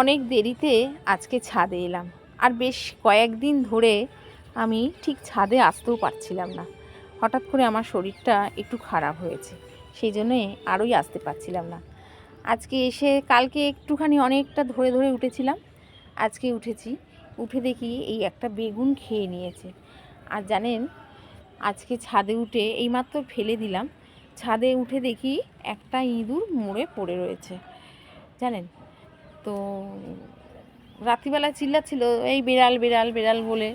অনেক দেরিতে আজকে ছাদে এলাম। আর বেশ কয়েকদিন ধরে আমি ঠিক ছাদে আসতেও পারছিলাম না। হঠাৎ করে আমার শরীরটা একটু খারাপ হয়েছে, সেই জন্যে আরোই আসতে পারছিলাম না। আজকে এসে কালকে একটুখানি অনেকটা ধরে ধরে উঠেছিলাম। আজকে উঠেছি, উঠে দেখি এই একটা বেগুন খেয়ে নিয়েছে। আর জানেন, আজকে ছাদে উঠে এইমাত্র ফেলে দিলাম। ছাদে উঠে দেখি একটা ইঁদুর মরে পড়ে রয়েছে। জানেন তো রাত্রিবেলা চিল্লাচ্ছিল, এই বেড়াল বেড়াল, বিড়াল বলে।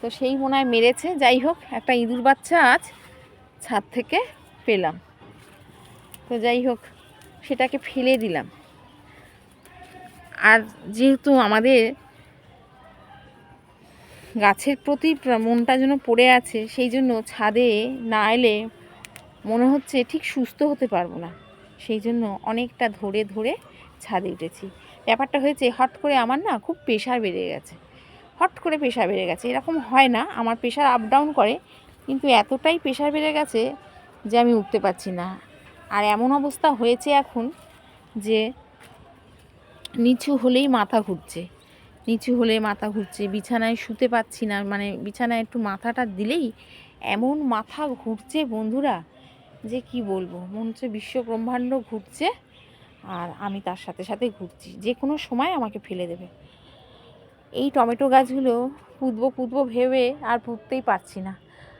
তো সেই মনে হয় মেরেছে। যাই হোক, একটা ইঁদুর বাচ্চা আজ ছাদ থেকে পেলাম। তো যাই হোক, সেটাকে ফেলে দিলাম। আর যেহেতু আমাদের গাছের প্রতি মনটা যেন পড়ে আছে, সেই জন্য ছাদে না এলে মনে হচ্ছে ঠিক সুস্থ হতে পারব না। সেই জন্য অনেকটা ধরে ধরে ছাদে উঠেছি। ব্যাপারটা হয়েছে হট করে আমার না খুব প্রেশার বেড়ে গেছে। হট করে প্রেশার বেড়ে গেছে। এরকম হয় না, আমার প্রেশার আপ ডাউন করে, কিন্তু এতটাই প্রেশার বেড়ে গেছে যে আমি উঠতে পারছি না। আর এমন অবস্থা হয়েছে এখন যে নিচু হলেই মাথা ঘুরছে। নিচু হলে মাথা ঘুরছে, বিছানায় শুতে পাচ্ছি না। মানে বিছানায় একটু মাথাটা দিলেই এমন মাথা ঘুরছে বন্ধুরা, যে কি বলব? মনে হচ্ছে বিশ্ব ব্রহ্মাণ্ড ঘুরছে। আর আমি তার সাথে সাথে ঘুরছি। যে কোনো সময় আমাকে ফেলে দেবে। এই টমেটো গাছগুলো পুঁতবো পুঁতবো ভেবে আর পুঁততেই পারছি না।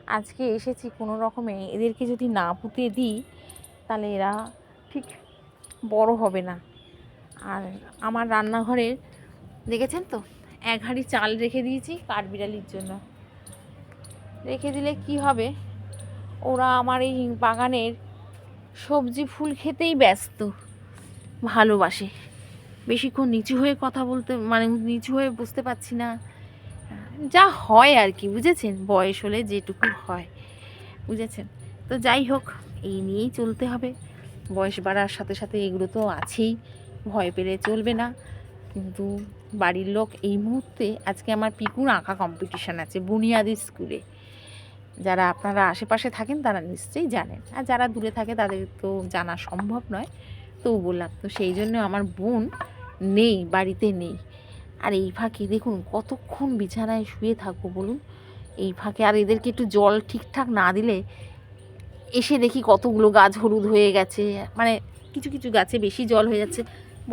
আজকে এসেছি কোনো রকমে। এদেরকে যদি না পুঁতে দিই, তাহলে এরা ঠিক বড় হবে না। আর আমার রান্নাঘরের, দেখেছেন তো? এক হাঁড়ি চাল রেখে দিয়েছি কাঠবিড়ালির জন্য। রেখে দিলে কি হবে? ওরা আমার এই বাগানের সবজি ফুল খেতেই ব্যস্ত। ভালোবাসে। বেশিক্ষণ নিচু হয়ে কথা বলতে মানে নিচু হয়ে বুঝতে পারছি না। যা হয় আর কি, বুঝেছেন? বয়স হলে যেটুকু হয়, বুঝেছেন? তো যাই হোক, এই নিয়েই চলতে হবে। বয়স বাড়ার সাথে সাথে এগুলো তো আছেই, ভয় পেলে চলবে না। কিন্তু বাড়ির লোক এই মুহূর্তে, আজকে আমার পিকুর আঁকা কম্পিটিশান আছে বুনিয়াদি স্কুলে। যারা আপনারা আশেপাশে থাকেন, তারা নিশ্চয়ই জানেন। আর যারা দূরে থাকে, তাদের তো জানা সম্ভব নয়। তো বললাম, তো সেই জন্য আমার বোন নেই, বাড়িতে নেই। আর এই ফাঁকে দেখুন কতক্ষণ বিছানায় শুয়ে থাকব বলুন? এই ফাঁকে আর এদেরকে একটু জল ঠিকঠাক না দিলে এসে দেখি কতগুলো গাছ হলুদ হয়ে গেছে মানে কিছু কিছু গাছে বেশি জল হয়ে যাচ্ছে।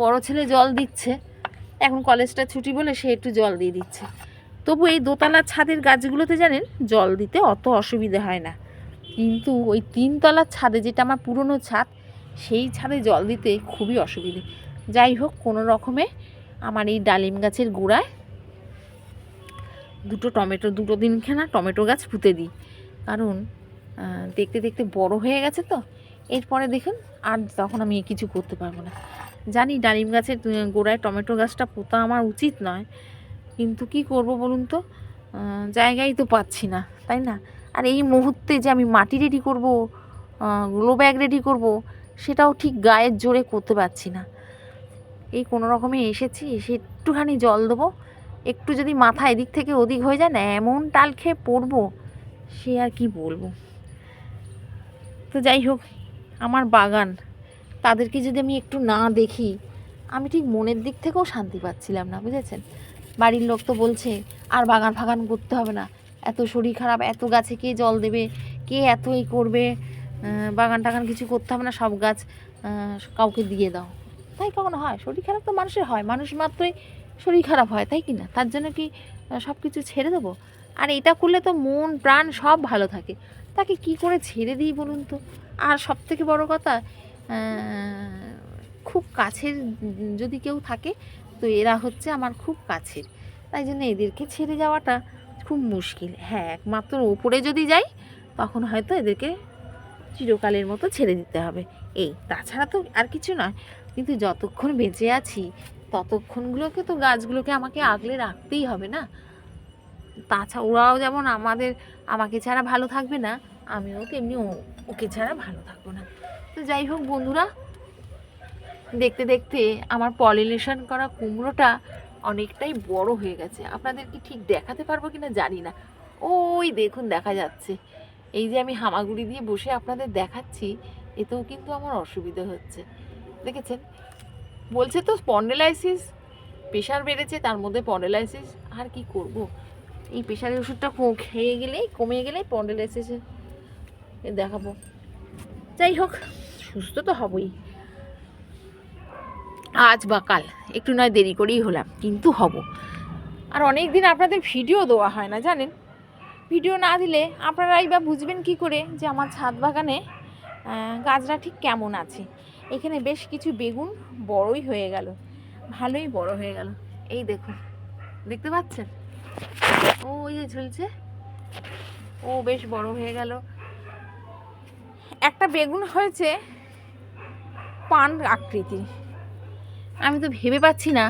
বড় ছেলে জল দিচ্ছে, এখন কলেজটা ছুটি বলে সে একটু জল দিয়ে দিচ্ছে। তবু এই দোতলা ছাদের গাছগুলোতে জানেন জল দিতে অত অসুবিধে হয় না। কিন্তু ওই তিনতলার ছাদে যেটা আমার পুরনো ছাদ সেই ছাদে জল দিতে খুবই অসুবিধে। যাই হোক কোনো রকমে আমার এই ডালিম গাছের গোড়ায় দুটো টমেটো দুটো দিন দিনখানা টমেটো গাছ পুঁতে দিই। কারণ দেখতে দেখতে বড় হয়ে গেছে তো এরপরে দেখুন আর তখন আমি কিছু করতে পারব না। জানি ডালিম গাছের গোড়ায় টমেটো গাছটা পোতা আমার উচিত নয় কিন্তু কি করব বলুন তো? আহ, জায়গাই তো পাচ্ছি না তাই না? আর এই মুহূর্তে যে আমি মাটি রেডি করব গ্লো ব্যাগ রেডি করব সেটাও ঠিক গায়ের জোরে করতে পারছি না। এই কোনো রকমে এসেছি, এসে একটুখানি জল দেবো। একটু যদি মাথা এদিক থেকে ওদিক হয়ে যায় না, এমন টাল খেয়ে পড়ব, সে আর কি বলব। তো যাই হোক, আমার বাগান, তাদেরকে যদি আমি একটু না দেখি, আমি ঠিক মনের দিক থেকেও শান্তি পাচ্ছিলাম না, বুঝেছেন? বাড়ির লোক তো বলছে, আর বাগান ফাগান করতে হবে না। এত শরীর খারাপ, এত গাছে কে জল দেবে, কে এত এই করবে? বাগান টাগান কিছু করতে হবে না, সব গাছ কাউকে দিয়ে দাও। তাই কখনো হয়? শরীর খারাপ তো মানুষের হয়। মানুষ মাত্রই শরীর খারাপ হয়, তাই কি না? তার জন্য কি সব কিছু ছেড়ে দেবো? আর এটা করলে তো মন, প্রাণ সব ভালো থাকে। তাকে কি করে ছেড়ে দিই বলুন তো? আর সব থেকে বড় কথা খুব কাছের যদি কেউ থাকে, তো এরা হচ্ছে আমার খুব কাছের। তাই জন্য এদেরকে ছেড়ে যাওয়াটা খুব মুশকিল। হ্যাঁ একমাত্র ওপরে যদি যাই, তখন হয়তো এদেরকে চিরকালের মতো ছেড়ে দিতে হবে। এই, তাছাড়া তো আর কিছু নয়। কিন্তু যতক্ষণ বেঁচে আছি, ততক্ষণগুলোকে তো গাছগুলোকে আমাকে আগলে রাখতেই হবে না? তাছাড়া ওরাও যেমন আমাদের, আমাকে ছাড়া ভালো থাকবে না, আমিও তেমনি ওকে ছাড়া ভালো থাকব না। তো যাই হোক বন্ধুরা, দেখতে দেখতে আমার পলিনেশন করা কুমড়োটা অনেকটাই বড় হয়ে গেছে। আপনাদেরকে ঠিক দেখাতে পারব কিনা জানি না। ওই দেখুন, দেখা যাচ্ছে। এই যে আমি হামাগুড়ি দিয়ে বসে আপনাদের দেখাচ্ছি, এতেও কিন্তু আমার অসুবিধা হচ্ছে। দেখেছেন? বলছে তো স্পন্ডেলাইসিস, প্রেশার বেড়েছে, তার মধ্যে পন্ডেলাইসিস আর কি করব? এই প্রেশারের ওষুধটা খেয়ে গেলেই কমে গেলেই পন্ডেলাইসিসে দেখাবো। যাই হোক, সুস্থ তো হবই। আজ বা কাল, একটু নয় দেরি করেই হলাম, কিন্তু হব। আর অনেক দিন আপনাদের ভিডিও দেওয়া হয় না, জানেন? ভিডিও না দিলে আপনারাই বা বুঝবেন কি করে যে আমার ছাদ বাগানে গাছটা ঠিক কেমন আছে। এখানে বেশ কিছু বেগুন বড়ই হয়ে গেল। ভালোই বড় হয়ে গেল। এই দেখুন, দেখতে পাচ্ছেন? ও ওই যে ঝুলছে। ও, বেশ বড় হয়ে গেল। একটা বেগুন হয়েছে পান আকৃতি আমি তো ভেবে পাচ্ছি না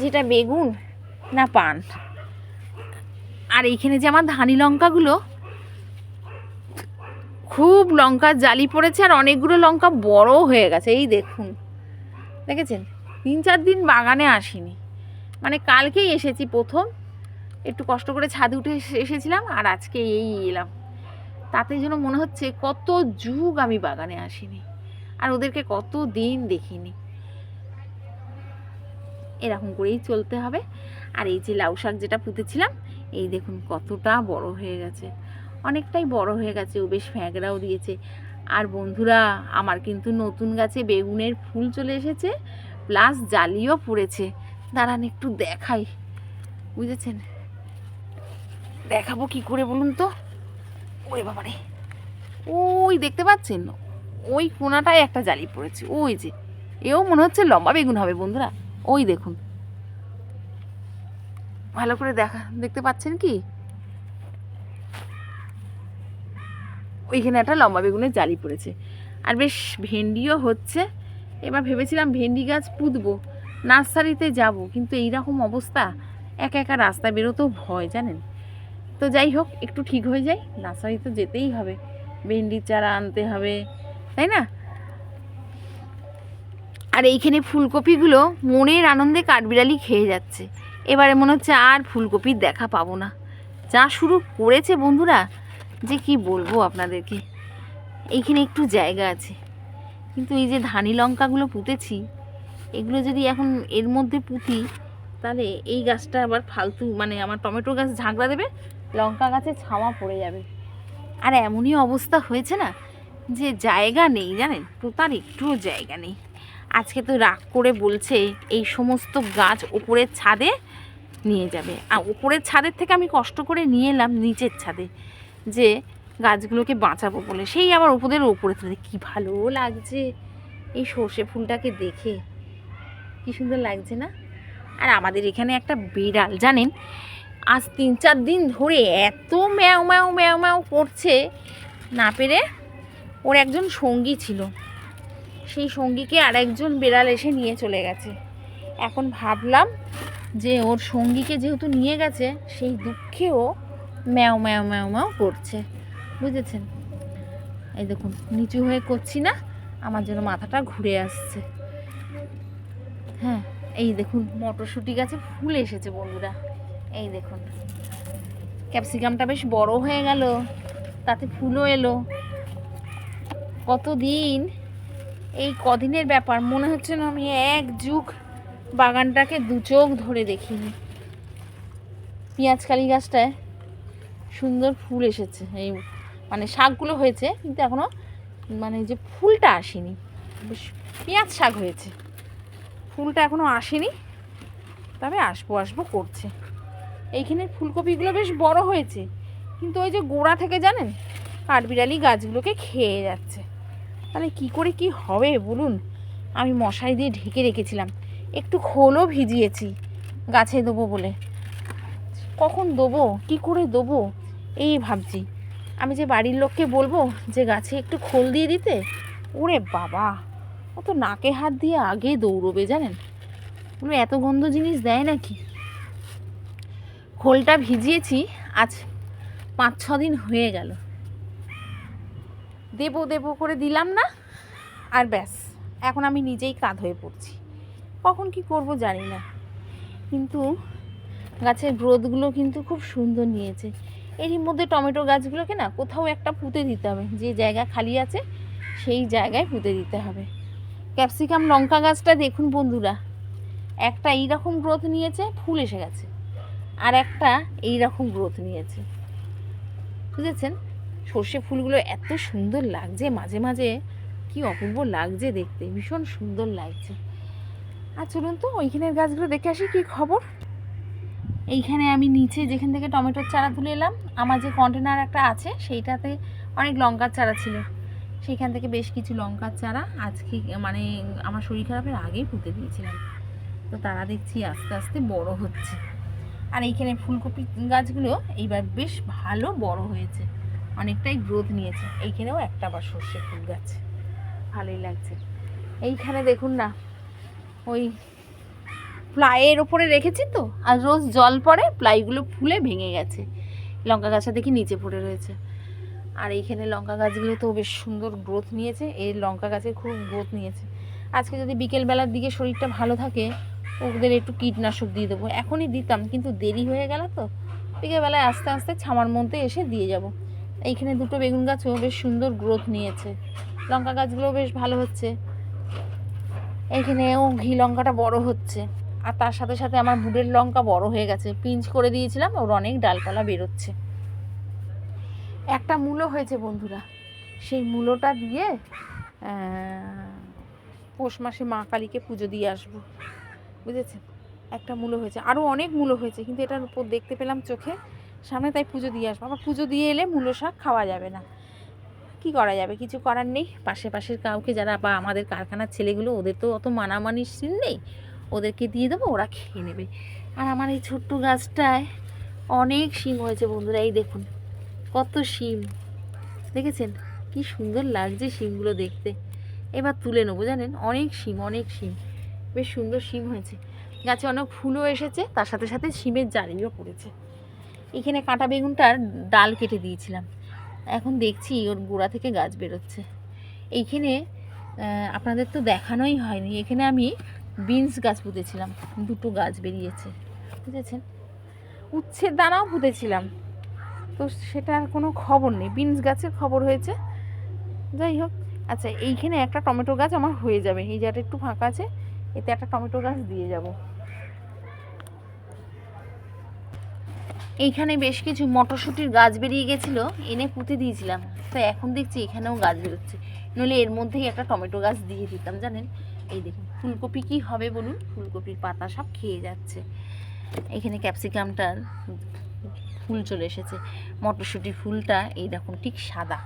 যেটা বেগুন না পান। আর এইখানে যে আমার ধানি লঙ্কাগুলো, খুব লঙ্কা জালি পড়েছে আর অনেকগুলো লঙ্কা বড় হয়ে গেছে। এই দেখুন, দেখেছেন? তিন চার দিন বাগানে আসিনি। মানে কালকেই এসেছি প্রথম। একটু কষ্ট করে ছাদে উঠে এসে- এসেছিলাম আর আজকে এই এলাম। তাতে যেন মনে হচ্ছে কত যুগ আমি বাগানে আসিনি। আর ওদেরকে কত দিন দেখিনি। এরকম করেই চলতে হবে। আর এই যে লাউ শাক যেটা পুঁতেছিলাম এই দেখুন কতটা বড় হয়ে গেছে। অনেকটাই বড় হয়ে গেছে, ও বেশ ফ্যাঁকড়াও দিয়েছে। আর বন্ধুরা, আমার কিন্তু নতুন গাছে বেগুনের ফুল চলে এসেছে, প্লাস জালিও পড়েছে। দাঁড়ান একটু দেখাই। বুঝেছেন? দেখাবো কি করে বলুন তো? ওরে বাবারে। ওই দেখতে পাচ্ছেন? ওই কোনাটায় একটা জালি পড়েছে। ওই যে, এও মনে হচ্ছে লম্বা বেগুন হবে বন্ধুরা। ওই দেখুন। ভালো করে দেখা, দেখতে পাচ্ছেন কি? ওইখানে একটা লম্বা বেগুনের জালি পড়েছে। আর বেশ ভেন্ডিও হচ্ছে। এবার ভেবেছিলাম ভেন্ডি গাছ পুঁতবো, নার্সারিতে যাব, কিন্তু এই রকম অবস্থা, একা একা রাস্তায় বেরোতেও ভয়, জানেন? তো যাই হোক, একটু ঠিক হয়ে যায় নার্সারি তো যেতেই হবে ভেন্ডির চারা আনতে হবে, তাই না? আর এইখানে ফুলকপিগুলো মনের আনন্দে কাঠবিড়ালি খেয়ে যাচ্ছে। এবারে মনে হচ্ছে আর ফুলকপির দেখা পাবো না। যা শুরু করেছে বন্ধুরা, যে কি বলব আপনাদেরকে? এইখানে একটু জায়গা আছে। কিন্তু এই যে ধানি লঙ্কাগুলো পুঁতেছি, এগুলো যদি এখন এর মধ্যে পুঁতি, তাহলে এই গাছটা আবার ফালতু মানে আমার টমেটো গাছ ঝাঁকড়া দেবে, লঙ্কা গাছে ছাওয়া পড়ে যাবে। আর এমনই অবস্থা হয়েছে না, যে জায়গা নেই জানেন তো তার একটুও জায়গা নেই। আজকে তো রাগ করে বলছে, এই সমস্ত গাছ ওপরের ছাদে নিয়ে যাবে। আর ওপরের ছাদের থেকে আমি কষ্ট করে নিয়ে এলাম নিচের ছাদে যে গাছগুলোকে বাঁচাবো বলে। সেই আবার ওপরের ওপরে তুলে কী ভালো লাগছে এই সর্ষে ফুলটাকে দেখে। কি সুন্দর লাগছে না? আর আমাদের এখানে একটা বিড়াল, জানেন? আজ তিন চার দিন ধরে এত ম্যাও ম্যাও ম্যাও ম্যাও করছে। না পেরে ওর একজন সঙ্গী ছিল। সেই সঙ্গীকে আর একজন বিড়াল এসে নিয়ে চলে গেছে। এখন ভাবলাম যে ওর সঙ্গীকে যেহেতু নিয়ে গেছে, সেই দুঃখেও ম্যাও ম্যাও ম্যাও ম্যাও করছে। বুঝেছেন? এই দেখুন, নিচু হয়ে করছি না, আমার জন্য মাথাটা ঘুরে আসছে। হ্যাঁ এই দেখুন, মটরশুঁটি গাছে ফুল এসেছে বন্ধুরা। এই দেখুন, ক্যাপসিকামটা বেশ বড় হয়ে গেল, তাতে ফুলও এলো। কতদিন? এই কদিনের ব্যাপার, মনে হচ্ছে না আমি এক যুগ বাগানটাকে দু চোখ ধরে দেখিনি। পেঁয়াজকালি গাছটায় সুন্দর ফুল এসেছে। এই মানে শাকগুলো হয়েছে, কিন্তু এখনও মানে যে ফুলটা আসেনি। পেঁয়াজ শাক হয়েছে। ফুলটা এখনও আসেনি, তবে আসব আসব করছে। এইখানে ফুলকপিগুলো বেশ বড় হয়েছে, কিন্তু ওই যে গোড়া থেকে জানেন, কাঠবিড়ালি গাছগুলোকে খেয়ে যাচ্ছে। তাহলে কি করে কি হবে বলুন? আমি মশারি দিয়ে ঢেকে রেখেছিলাম। একটু খোলও ভিজিয়েছি, গাছে দেবো বলে। কখন দেবো? কি করে দেবো? এই ভাবছি। আমি যে বাড়ির লোককে বলব যে গাছে একটু খোল দিয়ে দিতে? ওরে বাবা! ও তো নাকে হাত দিয়ে আগে দৌড়বে, জানেন? ওগুলো এত গন্ধ জিনিস দেয় নাকি? খোলটা ভিজিয়েছি, আজ পাঁচ ছ দিন হয়ে গেল। দেবো দেবো করে দিলাম না? আর ব্যাস, এখন আমি নিজেই কাঁধ হয়ে পড়ছি। কখন কি করব জানি না। কিন্তু গাছের গ্রোথগুলো কিন্তু খুব সুন্দর নিয়েছে। এরই মধ্যে টমেটো গাছগুলোকে না কোথাও একটা পুঁতে দিতে হবে। যে জায়গা খালি আছে, সেই জায়গায় পুঁতে দিতে হবে। ক্যাপসিকাম লঙ্কা গাছটা দেখুন বন্ধুরা, একটা এইরকম গ্রোথ নিয়েছে, ফুল এসে গেছে। আর একটা এইরকম গ্রোথ নিয়েছে। বুঝেছেন? সর্ষে ফুলগুলো এত সুন্দর লাগছে, মাঝে মাঝে কি অপূর্ব লাগছে দেখতে, ভীষণ সুন্দর লাগছে। আর চলুন তো, ওইখানের গাছগুলো দেখে আসি, কি খবর? এইখানে আমি নিচে যেখান থেকে টমেটোর চারা তুলে এলাম, আমার যে কন্টেনার একটা আছে, সেইটাতে অনেক লঙ্কার চারা ছিল। সেইখান থেকে বেশ কিছু লঙ্কার চারা আজকে মানে আমার শরীর খারাপের আগেই পুঁতে দিয়েছিলাম। তো তারা দেখছি আস্তে আস্তে বড় হচ্ছে। আর এইখানে ফুলকপি গাছগুলো এইবার বেশ ভালো বড় হয়েছে। অনেকটাই গ্রোথ নিয়েছে। এইখানেও একটা আবার সর্ষে ফুল গাছ। ভালোই লাগছে। এইখানে দেখুন না ওই প্লাইয়ের ওপরে রেখেছি তো, আর রোজ জল পড়ে, প্লাইগুলো ফুলে ভেঙে গেছে। লঙ্কা গাছটা দেখি নিচে পড়ে রয়েছে। আর এইখানে লঙ্কা গাছগুলো তো বেশ সুন্দর গ্রোথ নিয়েছে, এই লঙ্কা গাছের খুব গ্রোথ নিয়েছে। আজকে যদি বিকেলবেলার দিকে শরীরটা ভালো থাকে, ওদের একটু কীটনাশক দিয়ে দেবো। এখনই দিতাম, কিন্তু দেরি হয়ে গেল তো। বিকেলবেলায় আস্তে আস্তে ছামার মধ্যে এসে দিয়ে যাব। এইখানে দুটো বেগুন গাছও বেশ সুন্দর গ্রোথ নিয়েছে। লঙ্কা গাছগুলো বেশ ভালো হচ্ছে। এইখানেও ঘি লঙ্কাটা বড় হচ্ছে। আর তার সাথে সাথে আমার বুড়ের লঙ্কা বড় হয়ে গেছে। পিঞ্চ করে দিয়েছিলাম, ওর অনেক ডালপালা বেরোচ্ছে। একটা মূলো হয়েছে বন্ধুরা। সেই মূলোটা দিয়ে পৌষ মাসে মা কালীকে পুজো দিয়ে আসব। বুঝেছেন? একটা মূলো হয়েছে। আরও অনেক মূলো হয়েছে, কিন্তু এটার উপর দেখতে পেলাম চোখে। সামনে তাই পুজো দিয়ে আসব। আবার পুজো দিয়ে এলে মূলো শাক খাওয়া যাবে না। কি করা যাবে? কিছু করার নেই। পাশে পাশের কাউকে যারা বা আমাদের কারখানার ছেলেগুলো, ওদের তো অত মানামানির সিন নেই। ওদেরকে দিয়ে দেবো, ওরা খেয়ে নেবে। আর আমার এই ছোট্ট গাছটায় অনেক শিম হয়েছে বন্ধুরা। এই দেখুন, কত শিম। দেখেছেন? কি সুন্দর লাগছে শিমগুলো দেখতে। এবার তুলে নেব, জানেন? অনেক শিম অনেক শিম। বেশ সুন্দর শিম হয়েছে। গাছে অনেক ফুলও এসেছে, তার সাথে সাথে শিমের জালিও পড়েছে। এখানে কাঁটা বেগুনটার ডাল কেটে দিয়েছিলাম। এখন দেখছি ওর গোড়া থেকে গাছ বেরোচ্ছে। এইখানে আপনাদের তো দেখানোই হয়নি। এখানে আমি বিনস গাছ পুঁতেছিলাম। দুটো গাছ বেরিয়েছে। বুঝেছেন? উচ্ছের দানাও পুঁতেছিলাম। তো সেটার কোনো খবর নেই। বিনস গাছের খবর হয়েছে। যাই হোক আচ্ছা এইখানে একটা টমেটো গাছ আমার হয়ে যাবে। এই জায়গাটা একটু ফাঁকা আছে। এতে একটা টমেটো গাছ দিয়ে যাব। এইখানে বেশ কিছু মটরশুঁটির গাছ বেরিয়ে গেছিল, এনে পুঁতে দিয়েছিলাম। তো এখন দেখছি এখানেও গাছ বেরোচ্ছে। নইলে এর মধ্যেই একটা টমেটো গাছ দিয়ে দিতাম, জানেন? এই দেখুন, ফুলকপি কি হবে বলুন? ফুলকপির পাতা সব খেয়ে যাচ্ছে। এখানে ক্যাপসিকামটার ফুল চলে এসেছে। মটরশুঁটির ফুলটা, এই দেখুন, ঠিক সাদা।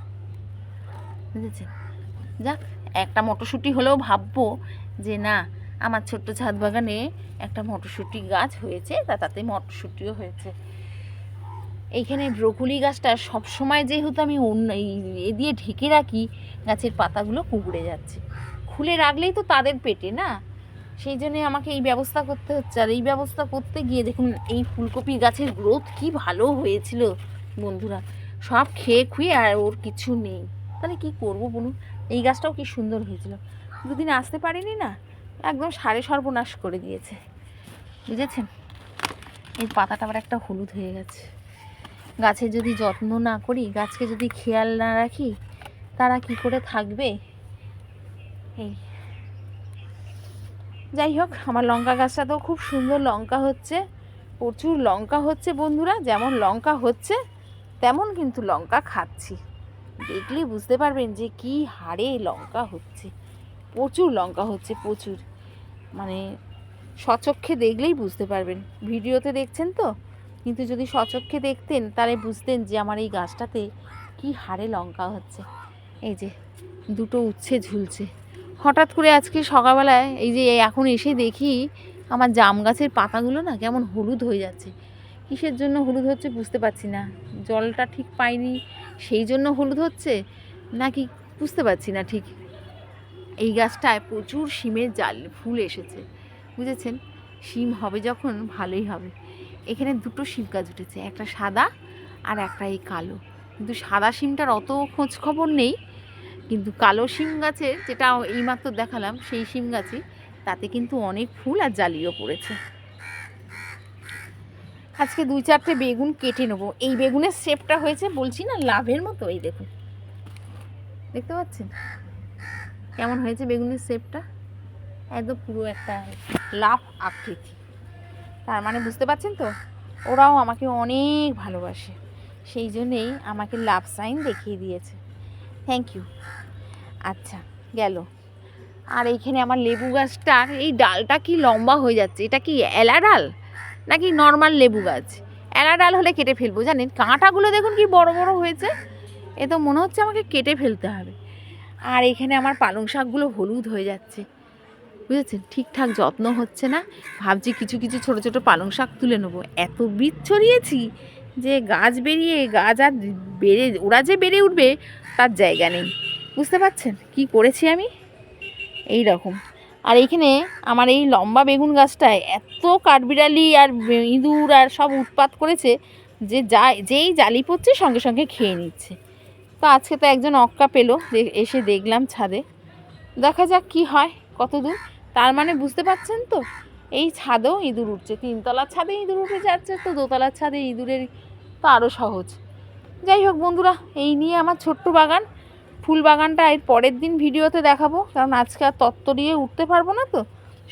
বুঝেছেন? যাক, একটা মটরশুঁটি হলেও ভাববো যে না, আমার ছোট্ট ছাদ বাগানে একটা মটরশুঁটি গাছ হয়েছে, তা তাতে মটরশুঁটিও হয়েছে। এইখানে ব্রকুলি গাছটা সবসময় যেহেতু আমি অন্য এ দিয়ে ঢেকে রাখি, গাছের পাতাগুলো কুঁকড়ে যাচ্ছে। খুলে রাখলেই তো তাদের পেটে, না? সেই জন্যে আমাকে এই ব্যবস্থা করতে হচ্ছে। আর এই ব্যবস্থা করতে গিয়ে দেখুন, এই ফুলকপি গাছের গ্রোথ কি ভালো হয়েছিল, বন্ধুরা। সব খেয়ে খুয়ে আর ওর কিছু নেই। তাহলে কি করব বলুন? এই গাছটাও কি সুন্দর হয়েছিল। দুদিন আসতে পারিনি, না? একদম সারে সর্বনাশ করে দিয়েছে। বুঝেছেন? এই পাতাটা আবার একটা হলুদ হয়ে গেছে। গাছের যদি যত্ন না করি, গাছকে যদি খেয়াল না রাখি, তারা কি করে থাকবে? এই। যাই হোক, আমার লঙ্কা গাছটাতেও খুব সুন্দর লঙ্কা হচ্ছে, প্রচুর লঙ্কা হচ্ছে বন্ধুরা, যেমন লঙ্কা হচ্ছে, তেমন কিন্তু লঙ্কা খাচ্ছি। দেখলেই বুঝতে পারবেন যে কি হারে লঙ্কা হচ্ছে, প্রচুর লঙ্কা হচ্ছে, প্রচুর। মানে সচক্ষে দেখলেই বুঝতে পারবেন। ভিডিওতে দেখছেন তো? কিন্তু যদি সচক্ষে দেখতেন, তাহলে বুঝতেন যে আমার এই গাছটাতে কি হারে লঙ্কা হচ্ছে। এই যে, দুটো উচ্ছে ঝুলছে। হঠাৎ করে আজকে সকালবেলায় এই যে এখন এসে দেখি, আমার জাম গাছের পাতাগুলো না কেমন হলুদ হয়ে যাচ্ছে। কিসের জন্য হলুদ হচ্ছে বুঝতে পারছি না। জলটা ঠিক পাইনি, সেই জন্য হলুদ হচ্ছে? নাকি বুঝতে পারছি না ঠিক। এই গাছটায় প্রচুর শিমের জাল ফুল এসেছে। বুঝেছেন? শিম হবে যখন, ভালোই হবে। এখানে দুটো শিম গাছ উঠেছে, একটা সাদা আর একটা এই কালো। কিন্তু সাদা শিমটার অত খোঁজ খবর নেই, কিন্তু কালো শিম গাছে যেটা এইমাত্র দেখালাম, সেই শিম গাছে তাতে কিন্তু অনেক ফুল আর জালিও পড়েছে। আজকে দুই চারটে বেগুন কেটে নেব। এই বেগুনের শেপটা হয়েছে বলছি না, লাভের মতো, এই দেখুন। দেখতে পাচ্ছেন? কেমন হয়েছে বেগুনের শেপটা? একদম পুরো একটা লাভ আকৃতি। তার মানে বুঝতে পারছেন তো? ওরাও আমাকে অনেক ভালোবাসে। সেই জন্যেই আমাকে লাভ সাইন দেখিয়ে দিয়েছে। থ্যাংক ইউ আচ্ছা গেল। আর এইখানে আমার লেবু গাছটার এই ডালটা কি লম্বা হয়ে যাচ্ছে? এটা কি এলা ডাল? নাকি নর্মাল লেবু গাছ? এলা ডাল হলে কেটে ফেলব, জানেন? কাঁটাগুলো দেখুন কি বড় বড় হয়েছে। এ তো মনে হচ্ছে আমাকে কেটে ফেলতে হবে। আর এখানে আমার পালং শাকগুলো হলুদ হয়ে যাচ্ছে। বুঝেছেন? ঠিকঠাক যত্ন হচ্ছে না। ভাবছি কিছু কিছু ছোট ছোট পালং শাক তুলে নেব। এত বীজ ছড়িয়েছি যে গাছ বেরিয়ে, গাছ আর বেড়ে, ওরা যে বেড়ে উঠবে তার জায়গা নেই। বুঝতে পারছেন? কি করেছি আমি? এই রকম। আর এইখানে আমার এই লম্বা বেগুন গাছটায় এত কাঠবিড়ালি আর ইঁদুর আর সব উৎপাত করেছে যে যা, যেই জালি পড়ছে সঙ্গে সঙ্গে খেয়ে নিচ্ছে। তো আজকে তো একজন অক্কা পেল এসে দেখলাম ছাদে। দেখা যাক কি হয় কত দূর তার মানে বুঝতে পারছেন তো? এই ছাদেও ইঁদুর উঠছে, তিনতলার ছাদে ইঁদুর উঠে যাচ্ছে, তো দোতলার ছাদে ইঁদুরের তো আরও সহজ। যাই হোক বন্ধুরা, এই নিয়ে আমার ছোট্ট বাগান। ফুল বাগানটা এর পরের দিন ভিডিওতে দেখাবো, কারণ আজকে আর তত্ত্ব দিয়ে উঠতে পারব না তো,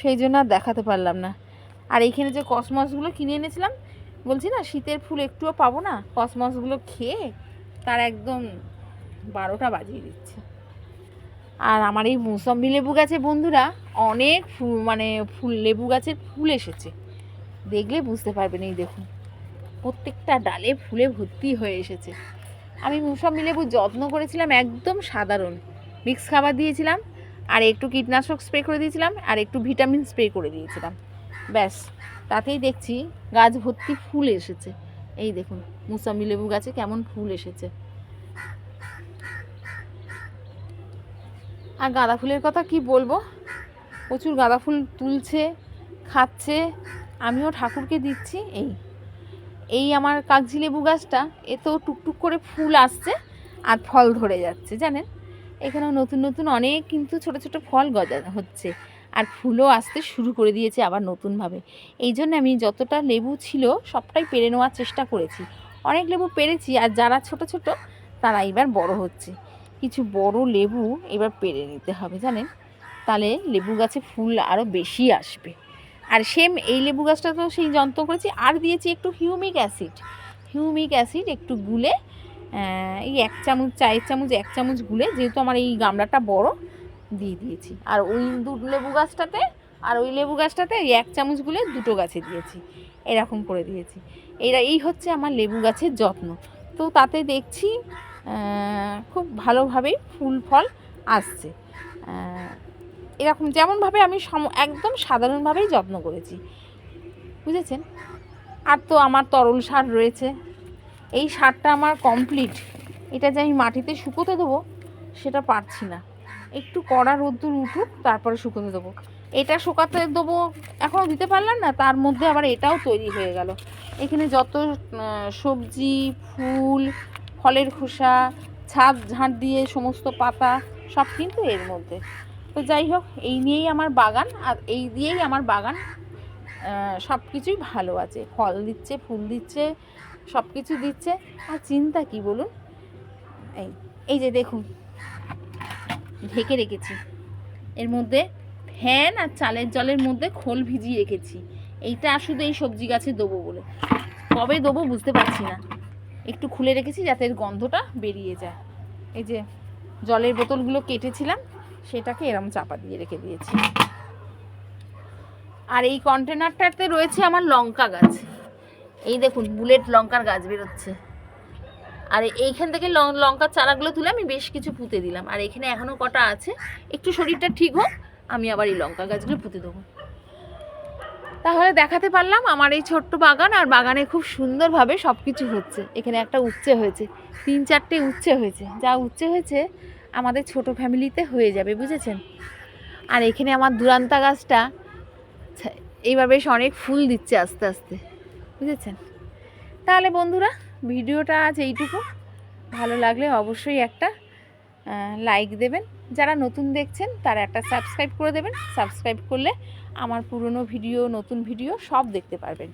সেই জন্য আর দেখাতে পারলাম না। আর এইখানে যে কসমসগুলো কিনে এনেছিলাম, বলছি না, শীতের ফুল একটুও পাবো না, কসমসগুলো খেয়ে তার একদম বারোটা বাজিয়ে দিচ্ছে। আর আমার এই মৌসম্বি লেবু গাছে বন্ধুরা, অনেক ফুল মানে ফুল, লেবু গাছের ফুল এসেছে। দেখলে বুঝতে পারবেন, এই দেখুন, প্রত্যেকটা ডালে ফুলে ভর্তি হয়ে এসেছে। আমি মৌসম্বি লেবু যত্ন করেছিলাম একদম সাধারণ। মিক্স খাবার দিয়েছিলাম, আর একটু কীটনাশক স্প্রে করে দিয়েছিলাম, আর একটু ভিটামিন স্প্রে করে দিয়েছিলাম। ব্যাস, তাতেই দেখছি গাছ ভর্তি ফুল এসেছে। এই দেখুন মুসাম্বি লেবু গাছে কেমন ফুল এসেছে। আর গাঁদা ফুলের কথা কি বলব? প্রচুর গাঁদা ফুল তুলছে, খাচ্ছে, আমিও ঠাকুরকে দিচ্ছি, এই। এই আমার কাগজি লেবু গাছটা এ তো টুকটুক করে ফুল আসছে আর ফল ধরে যাচ্ছে, জানেন? এখানেও নতুন নতুন অনেক কিন্তু ছোট ছোট ফল গজা হচ্ছে আর ফুলও আসতে শুরু করে দিয়েছে আবার নতুনভাবে। এই জন্য আমি যতটা লেবু ছিল সবটাই পেরে নেওয়ার চেষ্টা করেছি। অনেক লেবু পেরেছি আর যারা ছোট ছোট তারা এবার বড় হচ্ছে। কিছু বড় লেবু এবার পেরে নিতে হবে, জানেন? তাহলে লেবু গাছে ফুল আরও বেশি আসবে। আর সেম এই লেবু গাছটা তো সেই যন্ত্র করেছি, আর দিয়েছি একটু হিউমিক অ্যাসিড। হিউমিক অ্যাসিড একটু গুলে এই এক চামচ, চায়ের চামচ, এক চামচ গুলে, যেহেতু আমার এই গামলাটা বড়, দিয়ে দিয়েছি। আর ওই দু লেবু গাছটাতে, আর ওই লেবু গাছটাতে এক চামচ গুলে দুটো গাছে দিয়েছি, এরকম করে দিয়েছি। এরা, এই হচ্ছে আমার লেবু গাছের যত্ন। তো তাতে দেখছি খুব ভালোভাবেই ফুল ফল আসছে। এরকম যেমনভাবে আমি সম- একদম সাধারণভাবেই যত্ন করেছি। বুঝেছেন? আর তো আমার তরল সার রয়েছে। এই সারটা আমার কমপ্লিট এটা যে আমি মাটিতে শুকোতে দেবো, সেটা পারছি না। একটু কড়া রোদ্দুর উঠুক, তারপরে শুকোতে দেবো। এটা শুকাতে দেবো এখনও দিতে পারলাম না, তার মধ্যে আবার এটাও তৈরি হয়ে গেল। এখানে যত সবজি, ফুল ফলের খোসা, ছাদ ঝাঁট দিয়ে সমস্ত পাতা, সব কিন্তু এর মধ্যে। তো যাই হোক, এই নিয়েই আমার বাগান আর এই দিয়েই আমার বাগান। সব কিছুই ভালো আছে। ফল দিচ্ছে, ফুল দিচ্ছে, সব কিছু দিচ্ছে। আর চিন্তা কি বলুন? এই এই যে দেখুন, ঢেকে রেখেছি। এর মধ্যে ফ্যান আর চালের জলের মধ্যে খোল ভিজিয়ে রেখেছি। এইটা শুধু এই সবজি গাছে দেবো বলে। কবে দেবো বুঝতে পারছি না। একটু খুলে রেখেছি যাতে এর গন্ধটা বেরিয়ে যায়। এই যে জলের বোতলগুলো কেটেছিলাম, সেটাকে এরম চাপা দিয়ে রেখে দিয়েছি। আর এই কন্টেনারটাতে রয়েছে আমার লঙ্কা গাছ। এই দেখুন, বুলেট লঙ্কার গাছ বেরোচ্ছে। আর এইখান থেকে লঙ্কার চারাগুলো তুলে আমি বেশ কিছু পুঁতে দিলাম। আর এখানে এখনও কটা আছে। একটু শরীরটা ঠিক হোক, আমি আবার এই লঙ্কা গাছগুলো পুঁতে দেবো। তাহলে দেখাতে পারলাম আমার এই ছোট্ট বাগান আর বাগানে খুব সুন্দরভাবে সব কিছু হচ্ছে। এখানে একটা উচ্ছে হয়েছে। তিন চারটে উচ্ছে হয়েছে। যা উচ্ছে হয়েছে আমাদের ছোট ফ্যামিলিতে হয়ে যাবে, বুঝেছেন? আর এখানে আমার দুরান্তা গাছটা বেশ অনেক ফুল দিচ্ছে আস্তে আস্তে, বুঝেছেন? তাহলে বন্ধুরা, ভিডিওটা আজ এইটুকু। ভালো লাগলে অবশ্যই একটা লাইক দেবেন। যারা নতুন দেখছেন, তারা একটা সাবস্ক্রাইব করে দেবেন। সাবস্ক্রাইব করলে আমার পুরনো ভিডিও নতুন ভিডিও সব দেখতে পারবেন।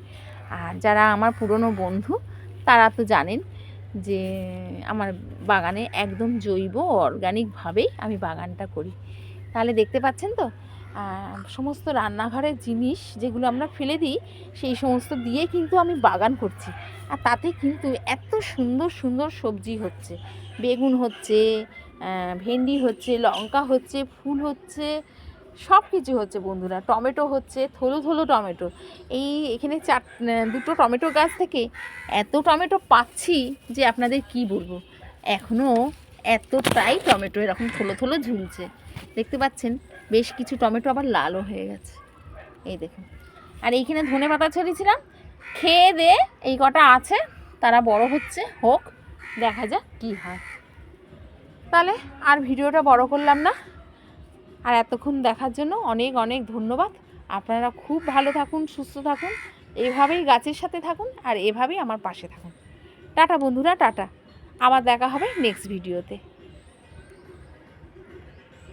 আর যারা আমার পুরনো বন্ধু, তারা তো জানেন যে আমার বাগানে একদম জৈব অর্গানিকভাবেই আমি বাগানটা করি। তাহলে দেখতে পাচ্ছেন তো? সমস্ত রান্নাঘরের জিনিস যেগুলো আমরা ফেলে দিই, সেই সমস্ত দিয়ে কিন্তু আমি বাগান করছি। আর তাতে কিন্তু এত সুন্দর সুন্দর সবজি হচ্ছে। বেগুন হচ্ছে ভেন্ডি হচ্ছে, লঙ্কা হচ্ছে, ফুল হচ্ছে সব কিছু হচ্ছে বন্ধুরা। টমেটো হচ্ছে, থলো থলো টমেটো। এই এখানে চার দুটো টমেটো গাছ থেকে এত টমেটো পাচ্ছি যে আপনাদের কি বলব? এখনও এতটাই টমেটো এরকম থলো থলো ঝুলছে। দেখতে পাচ্ছেন? বেশ কিছু টমেটো আবার লালও হয়ে গেছে। এই দেখুন। আর এইখানে ধনে পাতা ছেড়েছিলাম। খেয়ে দে, এই কটা আছে, তারা বড় হচ্ছে, হোক, দেখা যাক কী হয়। তাহলে আর ভিডিওটা বড় করলাম না। আর এতক্ষণ দেখার জন্য অনেক অনেক ধন্যবাদ। আপনারা খুব ভালো থাকুন, সুস্থ থাকুন, এভাবেই গাছের সাথে থাকুন আর এভাবেই আমার পাশে থাকুন। টাটা বন্ধুরা, টাটা। আবার দেখা হবে নেক্সট ভিডিওতে